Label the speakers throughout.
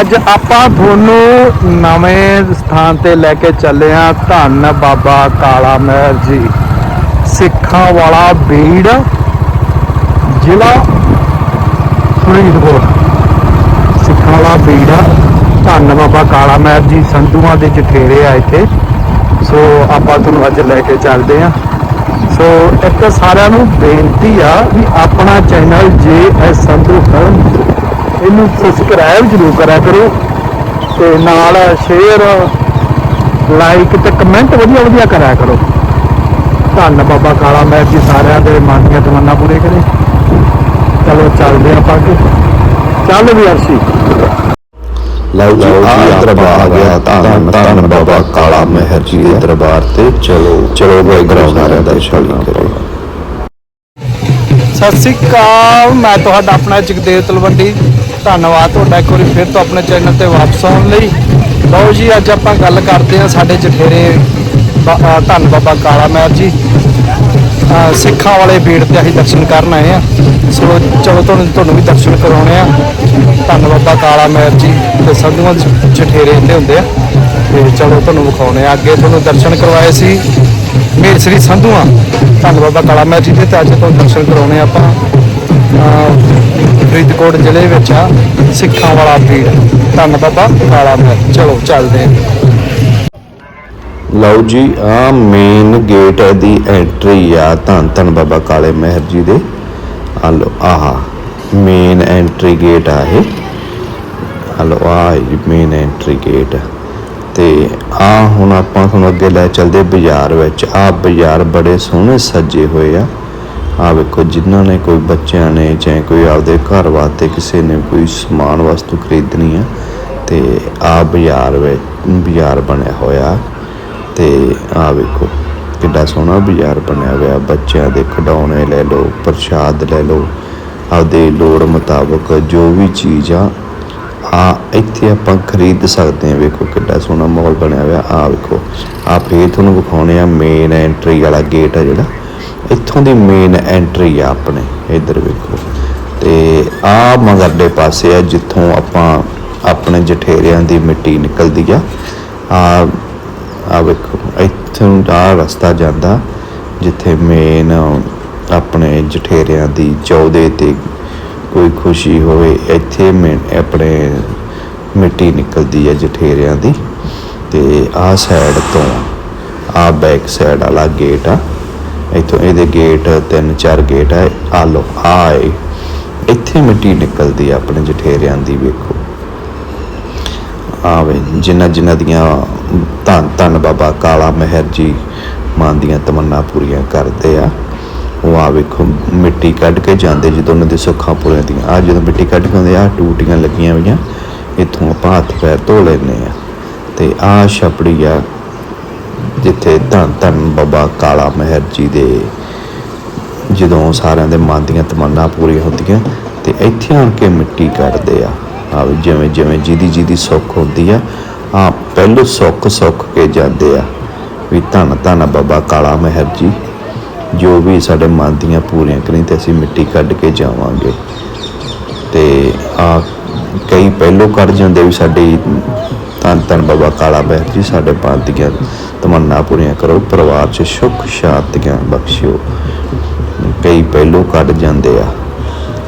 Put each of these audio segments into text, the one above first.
Speaker 1: ਅੱਜ ਆਪਾਂ ਤੁਹਾਨੂੰ ਨਵੇਂ ਸਥਾਨ ਤੇ ਲੈ ਕੇ ਚੱਲੇ ਆ ਧੰਨ ਬਾਬਾ ਕਾਲਾ ਮਹਿਰ ਜੀ। ਸਿੱਖਾਂ ਵਾਲਾ ਬੀੜ, ਜ਼ਿਲ੍ਹਾ ਫਰੀਦਕੋਟ। ਸਿੱਖਾਂ ਵਾਲਾ ਬੀੜ ਆ ਧੰਨ ਬਾਬਾ ਕਾਲਾ ਮਹਿਰ ਜੀ, ਸੰਧੂਆਂ ਦੇ ਜਠੇਰੇ ਆ ਇੱਥੇ। ਸੋ ਆਪਾਂ ਤੁਹਾਨੂੰ ਅੱਜ ਲੈ ਕੇ ਚੱਲਦੇ ਆ ਸੋ ਇੱਕ ਸਾਰਿਆਂ ਨੂੰ ਬੇਨਤੀ ਆ ਵੀ ਆਪਣਾ channel J S Sandhu film ਇਹਨੂੰ ਸਬਸਕ੍ਰਾਈਬ ਜ਼ਰੂਰ ਕਰਿਆ ਕਰੋ ਤੇ ਨਾਲ ਸ਼ੇਅਰ ਲਾਈਕ ਤੇ ਕਮੈਂਟ ਵਧੀਆ ਵਧੀਆ ਕਰਿਆ ਕਰੋ। ਧੰਨ ਬਾਬਾ ਕਾਲਾ ਮਹਿਰ ਜੀ ਸਾਰਿਆਂ ਦੇ ਮਨ ਦੀਆਂ ਤਮੰਨਾ ਪੂਰੇ ਕਰੇ। ਚਲੋ ਚੱਲਦੇ ਆਪਾਂ ਅੱਗੇ। ਚੱਲ ਵੀ ਅਰਸ਼ੀ।
Speaker 2: ਲਓ ਜੀ ਆ ਦਰਬਾਰ ਆ ਗਿਆ। ਧੰਨ ਧੰਨ ਬਾਬਾ ਕਾਲਾ ਮਹਿਰ ਜੀ ਦੇ ਦਰਬਾਰ ਤੇ। ਚਲੋ ਚਲੋ ਵਾਹਿਗੁਰੂ ਸਾਰਿਆਂ ਦਾ ਛਾਲੀ ਕਰੋ।
Speaker 1: ਸਤਿ ਸ੍ਰੀ ਅਕਾਲ, ਮੈਂ ਤੁਹਾਡਾ ਆਪਣਾ ਜਗਦੇਵ ਤਲਵੰਡੀ। ਧੰਨਵਾਦ ਤੁਹਾਡਾ ਇੱਕ ਵਾਰੀ ਫਿਰ ਤੋਂ ਆਪਣੇ ਚੈਨਲ ਤੇ ਵਾਪਸ ਆਉਣ ਲਈ। ਲਓ ਜੀ, ਅੱਜ ਆਪਾਂ ਗੱਲ ਕਰਦੇ ਹਾਂ ਸਾਡੇ ਜਠੇਰੇ ਧੰਨ ਬਾਬਾ ਕਾਲਾ ਮਹਿਰ ਜੀ ਸਿੱਖਾਂ ਵਾਲੇ ਬੀੜ ਤੇ ਅਸੀਂ ਦਰਸ਼ਨ ਕਰਨ ਆਏ ਆ ਸੋ ਚਲੋ ਤੁਹਾਨੂੰ ਤੁਹਾਨੂੰ ਵੀ ਦਰਸ਼ਨ ਕਰਾਉਣੇ ਆ ਧੰਨ ਬਾਬਾ ਕਾਲਾ ਮਹਿਰ ਜੀ ਤੇ ਸੰਧੂਆਂ ਦੇ ਜਠੇਰੇ ਇੱਥੇ ਹੁੰਦੇ ਆ। ਤੇ ਚਲੋ ਤੁਹਾਨੂੰ ਵਿਖਾਉਣੇ ਆ ਅੱਗੇ ਤੁਹਾਨੂੰ ਦਰਸ਼ਨ ਕਰਵਾਏ ਸੀ। ਮੇਰ ਸ੍ਰੀ ਸੰਧੂਆਂ। ਧੰਨ ਬਾਬਾ ਕਾਲਾ। ਮਹਿਰ ਜੀ ਦੇ ਅੱਜ ਤੁਹਾਨੂੰ ਦਰਸ਼ਨ ਕਰਾਉਣੇ ਆਪਾਂ ਫਰੀਦਕੋਟ ਜ਼ਿਲ੍ਹੇ ਵਿੱਚ ਆ, ਸਿੱਖਾਂ ਵਾਲਾ ਪੀੜ ਧੰਨ ਬਾਬਾ, ਕਾਲਾ ਮਹਿਰ ਚਲੋ, ਚੱਲਦੇ ਹਾਂ।
Speaker 2: ਲਓ ਜੀ, ਆ ਮੇਨ ਗੇਟ ਦੀ ਐਂਟਰੀ ਆ। ਧੰਨ ਧੰਨ ਬਾਬਾ ਕਾਲੇ ਮਹਿਰ ਜੀ ਦੇ। ਆ ਲਓ, ਆਹ ਮੇਨ ਐਂਟਰੀ ਗੇਟ ਆ ਇਹ। ਆ ਲਓ ਆ ਮੇਨ ਐਂਟਰੀ ਗੇਟ ਤੇ ਆ ਹੁਣ ਆਪਾਂ ਤੁਹਾਨੂੰ ਅੱਗੇ ਲੈ ਚੱਲਦੇ ਬਾਜ਼ਾਰ ਵਿੱਚ। ਆ ਬਾਜ਼ਾਰ ਬੜੇ ਸੋਹਣੇ ਸੱਜੇ ਹੋਏ ਆ। ਆ ਵੇਖੋ ਜਿਨ੍ਹਾਂ ਨੇ ਕੋਈ ਬੱਚਿਆਂ ਨੇ ਚਾਹੇ ਕੋਈ ਆਪਦੇ ਘਰ ਵਾਸਤੇ ਕਿਸੇ ਨੇ ਕੋਈ ਸਮਾਨ ਵਸਤੂ ਖਰੀਦਣੀ ਆ ਤੇ ਆ ਬਾਜ਼ਾਰ ਵਿੱਚ ਬਾਜ਼ਾਰ ਬਣਿਆ ਹੋਇਆ। ਤੇ ਆ ਵੇਖੋ ਕਿੱਡਾ ਸੋਹਣਾ ਬਾਜ਼ਾਰ ਬਣਿਆ ਹੋਇਆ। ਬੱਚਿਆਂ ਦੇ ਖਿਡੌਣੇ ਲੈ ਲਓ, ਪ੍ਰਸ਼ਾਦ ਲੈ ਲਓ। ਆਪਦੇ ਲੋੜ ਮੁਤਾਬਕ ਜੋ ਵੀ ਚੀਜ਼ ਆ ਆ ਇੱਥੇ ਆਪਾਂ ਖਰੀਦ ਸਕਦੇ ਹਾਂ। ਵੇਖੋ ਕਿੱਡਾ ਸੋਹਣਾ ਮਾਹੌਲ ਬਣਿਆ ਹੋਇਆ। ਆ ਵੇਖੋ ਆ ਫੇਰ ਤੁਹਾਨੂੰ ਵਿਖਾਉਣੇ ਆ ਮੇਨ ਐਂਟਰੀ ਵਾਲਾ ਗੇਟ ਆ ਜਿਹੜਾ। ਇੱਥੋਂ ਦੀ ਮੇਨ ਐਂਟਰੀ ਆ ਆਪਣੇ, ਇੱਧਰ ਵੇਖੋ। ਤੇ ਆ ਮਗਰਲੇ ਪਾਸੇ ਆ, ਜਿੱਥੋਂ ਆਪਾਂ ਆਪਣੇ ਜਠੇਰਿਆਂ ਦੀ ਮਿੱਟੀ ਨਿਕਲਦੀ ਆ। ਆ ਆ ਵੇਖੋ, ਇੱਥੋਂ ਆ ਰਸਤਾ ਜਾਂਦਾ, ਜਿੱਥੇ ਮੇਨ ਆਪਣੇ ਜਠੇਰਿਆਂ ਦੀ ਚੌਦੇ ਤੇ ਕੋਈ ਖੁਸ਼ੀ ਹੋਵੇ, ਇੱਥੇ ਆਪਣੇ ਮਿੱਟੀ ਨਿਕਲਦੀ ਹੈ ਜਠੇਰਿਆਂ ਦੀ ਤੇ ਆਹ ਸਾਈਡ ਤੋਂ ਆ ਬੈਕ ਸਾਈਡ ਵਾਲਾ ਗੇਟ ਆ। ਇੱਥੋਂ ਇਹਦੇ ਗੇਟ ਤਿੰਨ ਚਾਰ ਗੇਟ ਆ ਆ ਲੋ ਆ ਇੱਥੇ ਮਿੱਟੀ ਨਿਕਲਦੀ ਆ ਆਪਣੇ ਜਠੇਰਿਆਂ ਦੀ, ਵੇਖੋ। ਆਵੇ, ਜਿਨ੍ਹਾਂ ਜਿਨ੍ਹਾਂ ਦੀਆਂ ਧੰਨ ਧੰਨ ਬਾਬਾ ਕਾਲਾ ਮਹਿਰ ਜੀ ਮਨ ਦੀਆਂ ਤਮੰਨਾ ਪੂਰੀਆਂ ਕਰਦੇ ਆ। ਉਹ ਆ ਵੇਖੋ, ਮਿੱਟੀ ਕੱਢ ਕੇ ਜਾਂਦੇ ਜਦੋਂ ਉਹਨਾਂ ਦੇ ਸੁੱਖਾਂ ਪੂਰੀਆਂ ਦੀਆਂ। ਆ ਜਦੋਂ ਮਿੱਟੀ ਕੱਢ ਕੇ ਆਉਂਦੇ ਆ ਟੂਟੀਆਂ ਲੱਗੀਆਂ ਹੋਈਆਂ, ਇੱਥੋਂ ਆਪਾਂ ਹੱਥ ਪੈਰ ਧੋ ਲੈਂਦੇ ਆ ਤੇ ਆ ਛਪੜੀ ਆ, ਜਿੱਥੇ ਧੰਨ ਧੰਨ ਬਾਬਾ ਕਾਲਾ ਮਹਿਰ ਜੀ ਦੇ, ਜਦੋਂ ਸਾਰਿਆਂ ਦੇ ਮਨ ਦੀਆਂ ਤਮੰਨਾ ਪੂਰੀਆਂ ਹੁੰਦੀਆਂ, ਤੇ ਇੱਥੇ ਆਣ ਕੇ ਮਿੱਟੀ ਕੱਢਦੇ ਆ। ਆ ਜਿਵੇਂ ਜਿਵੇਂ ਜਿਹਦੀ ਜਿਹਦੀ ਸੁੱਖ ਹੁੰਦੀ ਆ ਆ ਪਹਿਲੋ ਸੁੱਖ ਸੁੱਖ ਕੇ ਜਾਂਦੇ ਆ। ਵੀ ਧੰਨ ਧੰਨ ਬਾਬਾ ਕਾਲਾ ਮਹਿਰ ਜੀ। ਜੋ ਵੀ ਸਾਡੇ ਮਨ ਦੀਆਂ ਪੂਰੀਆਂ ਕਰੀ ਤੇ ਅਸੀਂ ਮਿੱਟੀ ਕੱਢ ਕੇ ਜਾਵਾਂਗੇ। ਤੇ ਆ ਕਈ ਪਹਿਲੋਂ ਕੱਢ ਜਾਂਦੇ ਵੀ ਸਾਡੀ ਧੰਨ ਧੰਨ ਬਾਬਾ ਕਾਲਾ ਮਹਿਰ ਜੀ, ਸਾਡੇ ਮਨ ਦੀਆਂ ਤਮੰਨਾ ਪੂਰੀਆਂ ਕਰੋ, ਪਰਿਵਾਰ 'ਚ ਸੁੱਖ ਸ਼ਾਂਤੀਆਂ ਬਖਸ਼ਿਓ। ਕਈ ਪਹਿਲੂ ਕੱਢ ਜਾਂਦੇ ਆ।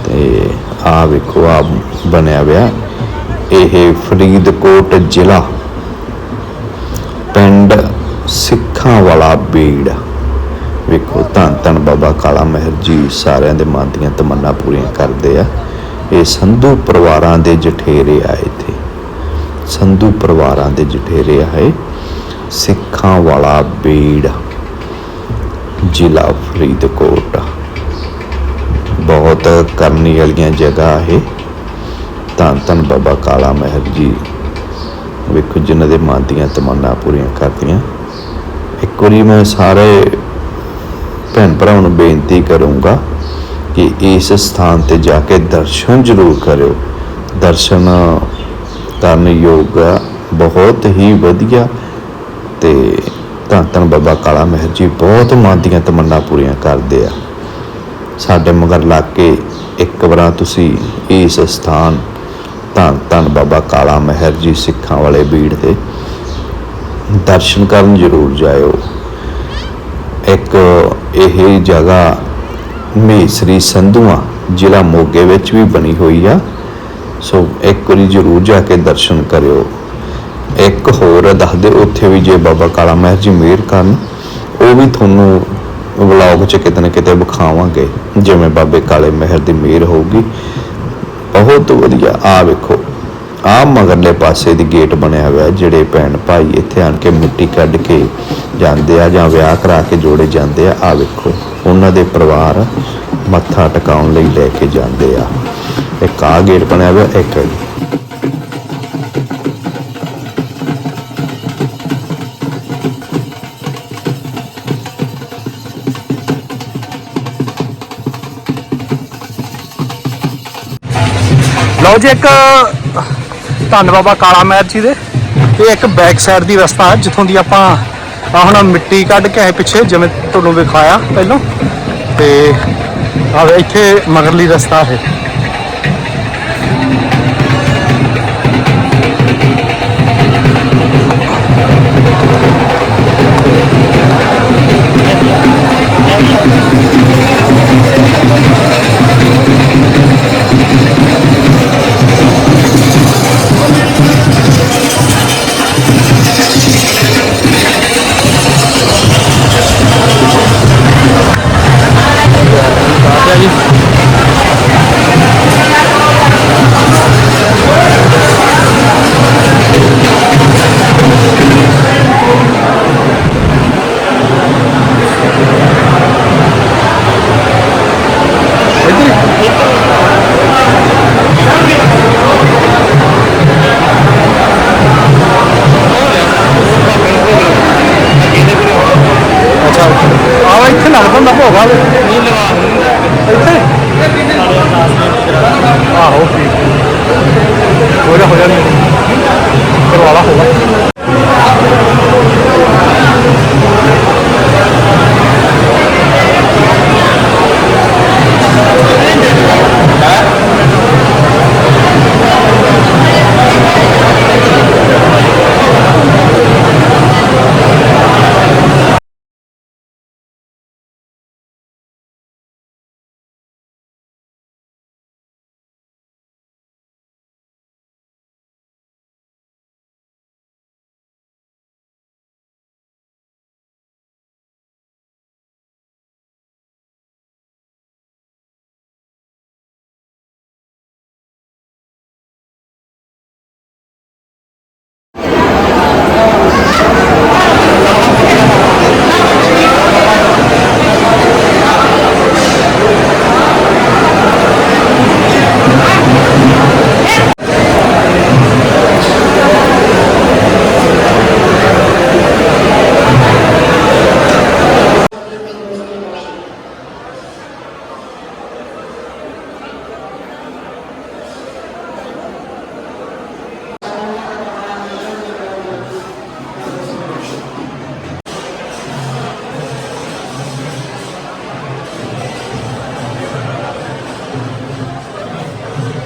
Speaker 2: ਤੇ ਆ ਵੇਖੋ, ਆ ਬਣਿਆ ਹੋਇਆ ਇਹ ਫਰੀਦਕੋਟ ਜ਼ਿਲ੍ਹਾ, ਪਿੰਡ ਸਿੱਖਾਂ ਵਾਲਾ ਬੀੜ। ਵੇਖੋ, ਧੰਨ ਧੰਨ ਬਾਬਾ ਕਾਲਾ ਮਹਿਰ ਜੀ ਸਾਰਿਆਂ ਦੇ ਮਨ ਦੀਆਂ ਤਮੰਨਾ ਪੂਰੀਆਂ ਕਰਦੇ ਆ। ਇਹ ਸੰਧੂ ਪਰਿਵਾਰਾਂ ਦੇ ਜਠੇਰੇ ਆ ਇੱਥੇ। ਸੰਧੂ ਪਰਿਵਾਰਾਂ ਦੇ ਜਠੇਰੇ ਆਏ। ਸਿੱਖਾਂ ਵਾਲਾ ਬੀੜ, ਜ਼ਿਲ੍ਹਾ ਫਰੀਦਕੋਟ। ਬਹੁਤ ਕਰਨੀ ਵਾਲੀਆਂ ਜਗ੍ਹਾ ਇਹ। ਧੰਨ ਧੰਨ ਬਾਬਾ ਕਾਲਾ ਮਹਿਰ ਜੀ। ਵੇਖੋ, ਜਿਨ੍ਹਾਂ ਦੇ ਮਨ ਦੀਆਂ ਤਮੰਨਾ ਪੂਰੀਆਂ ਕਰਦੀਆਂ। ਇੱਕ ਵਾਰੀ ਮੈਂ ਸਾਰੇ ਭੈਣ ਭਰਾਵਾਂ ਨੂੰ ਬੇਨਤੀ ਕਰੂੰਗਾ ਕਿ ਇਸ ਸਥਾਨ ਤੇ ਜਾ ਕੇ ਦਰਸ਼ਨ ਜ਼ਰੂਰ ਕਰਿਓ। ਦਰਸ਼ਨ ਕਰਨ ਯੋਗ ਬਹੁਤ ਹੀ ਵਧੀਆ ਤੇ ਧੰਨ ਧੰਨ ਬਾਬਾ ਕਾਲਾ ਮਹਿਰ ਜੀ, ਬਹੁਤ ਮਨ ਦੀਆਂ ਤਮੰਨਾ ਪੂਰੀਆਂ ਕਰਦੇ ਆ। ਸਾਡੇ ਮਗਰ ਲੱਗ ਕੇ ਇੱਕ ਵਾਰ ਤੁਸੀਂ ਇਸ ਸਥਾਨ, ਧੰਨ ਧੰਨ ਬਾਬਾ ਕਾਲਾ ਮਹਿਰ ਜੀ, ਸਿੱਖਾਂ ਵਾਲੇ ਬੀੜ 'ਤੇ ਦਰਸ਼ਨ ਕਰਨ ਜ਼ਰੂਰ ਜਾਇਓ। ਇੱਕ ਇਹ ਜਗ੍ਹਾ ਮੇਸਰੀ ਸੰਧੂਆ ਜ਼ਿਲ੍ਹਾ ਮੋਗੇ ਵਿੱਚ ਵੀ ਬਣੀ ਹੋਈ ਆ। ਸੋ ਇੱਕ ਵਾਰੀ ਜ਼ਰੂਰ ਜਾ ਕੇ ਦਰਸ਼ਨ ਕਰਿਓ। ਇੱਕ ਹੋਰ ਦੱਸਦੇ ਉੱਥੇ ਵੀ ਜੇ ਬਾਬਾ ਕਾਲਾ ਮਹਿਰ ਜੀ ਮਿਹਰ ਕਰਨ, ਉਹ ਵੀ ਤੁਹਾਨੂੰ ਵਲੌਗ 'ਚ ਕਿਤੇ ਨਾ ਕਿਤੇ ਵਿਖਾਵਾਂਗੇ, ਜਿਵੇਂ ਬਾਬੇ ਕਾਲੇ ਮਹਿਰ ਦੀ ਮਿਹਰ ਹੋਊਗੀ। ਬਹੁਤ ਵਧੀਆ ਆ ਵੇਖੋ। ਆ ਮਗਰਲੇ ਪਾਸੇ ਦੀ ਗੇਟ ਬਣਿਆ ਹੋਇਆ ਜਿਹੜੇ ਭੈਣ ਭਾਈ ਇੱਥੇ ਆਣ ਕੇ ਮਿੱਟੀ ਕੱਢ ਕੇ ਜਾਂਦੇ ਆ ਜਾਂ ਵਿਆਹ ਕਰਾ ਕੇ ਜੋੜੇ ਜਾਂਦੇ ਆ ਆ ਵੇਖੋ, ਉਹਨਾਂ ਦੇ ਪਰਿਵਾਰ ਮੱਥਾ ਟਿਕਾਉਣ ਲਈ ਲੈ ਕੇ ਜਾਂਦੇ ਆ। ਇੱਕ ਆ ਗੇਟ ਬਣਿਆ ਹੋਇਆ, ਇੱਕ
Speaker 1: ਲਓ ਜੀ, ਇੱਕ ਧੰਨ ਬਾਬਾ ਕਾਲਾ ਮਹਿਰ ਜੀ ਦੇ। ਇਹ ਇੱਕ ਬੈਕ ਸਾਈਡ ਦੀ ਰਸਤਾ ਹੈ, ਜਿੱਥੋਂ ਦੀ ਆਪਾਂ, ਆਹ ਹੁਣ ਮਿੱਟੀ ਕੱਢ ਕੇ ਆਏ ਪਿੱਛੇ, ਜਿਵੇਂ ਤੁਹਾਨੂੰ ਵਿਖਾਇਆ ਪਹਿਲਾਂ। ਤੇ ਆ ਇੱਥੇ ਮਗਰਲੀ ਰਸਤਾ ਹੈ।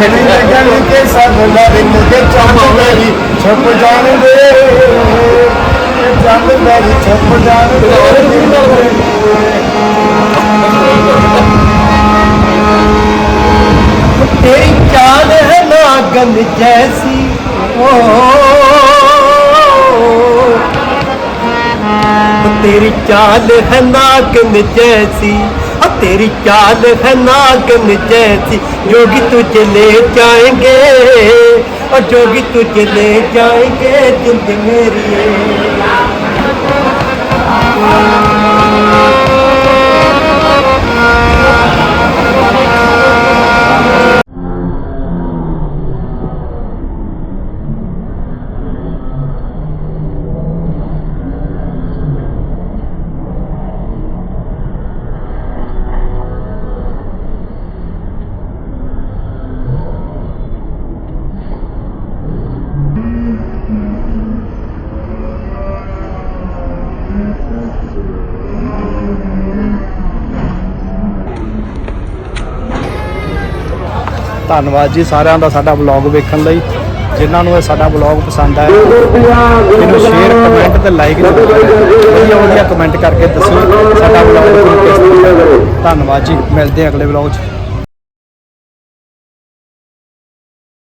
Speaker 1: लगन के सब
Speaker 3: लरिन के चमकरी छुप जान दे जान मेरी छुप जान दे तेरी चाल है नागन जैसी ओ तेरी चाल है नागन जैसी तेरी चाल है नागन जैसी जोगी तुझे ले जाएंगे और जोगी तुझे ले जाएंगे जिंद मेरी
Speaker 1: ਧੰਨਵਾਦ ਜੀ ਸਾਰਿਆਂ ਦਾ ਸਾਡਾ ਵਲੌਗ ਵੇਖਣ ਲਈ। ਜਿਨ੍ਹਾਂ ਨੂੰ ਇਹ ਸਾਡਾ ਵਲੌਗ ਪਸੰਦ ਆਇਆ ਇਹਨੂੰ ਸ਼ੇਅਰ ਕਮੈਂਟ ਤੇ ਲਾਈਕ ਜ਼ਰੂਰ ਵਧੀਆ ਵਧੀਆ ਕਮੈਂਟ ਕਰਕੇ ਦੱਸੋ ਸਾਡਾ ਵਲੌਗ ਕਿਸ ਤਰ੍ਹਾਂ ਧੰਨਵਾਦ ਜੀ, ਮਿਲਦੇ ਹਾਂ ਅਗਲੇ ਵਲੌਗ 'ਚ।